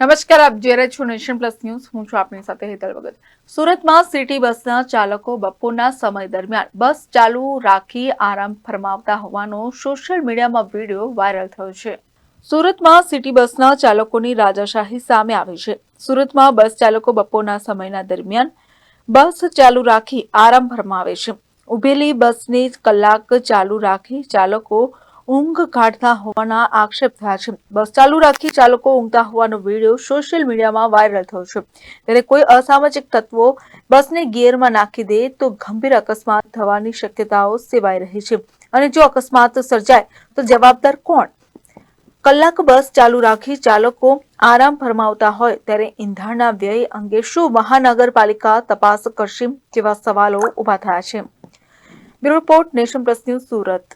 નમસ્કાર, આપ જોઈ રહ્યા છો નેશન પ્લસ ન્યૂઝ. હું છું આપની સાથે હેતલ ભગત. સુરતમાં સિટી બસના ચાલકો બપોરના સમય દરમિયાન બસ ચાલુ રાખી આરામ ફરમાવતા હોવાનો સોશિયલ મીડિયામાં વીડિયો વાયરલ થયો છે. સુરતમાં સિટી બસના ચાલકોની રાજાશાહી સામે આવી છે. સુરતમાં બસ ચાલકો બપોરના સમયના દરમિયાન બસ ચાલુ રાખી આરામ ફરમાવે છે. ઉભેલી બસને કલાક ચાલુ રાખી ચાલકો ઊંઘ કાઢતા હોવાના આક્ષેપ થયા છે. બસ ચાલુ રાખી ચાલકો ઊંઘતા હોવાનો વીડિયો સોશિયલ મીડિયામાં વાયરલ થયો છે. ત્યારે કોઈ અસામાજિક તત્વો બસને ગિયરમાં નાખી દે તો ગંભીર અકસ્માત થવાની શક્યતાઓ સેવાઈ રહી છે. અને જો અકસ્માત સર્જાય તો જવાબદાર કોણ? કલાક બસ ચાલુ રાખી ચાલકો આરામ ફરમાવતા હોય ત્યારે ઈંધણના વ્યય અંગે શું મહાનગરપાલિકા તપાસ કરશે જેવા સવાલો ઊભા થયા છે. Bureau report Nation Plus news Surat.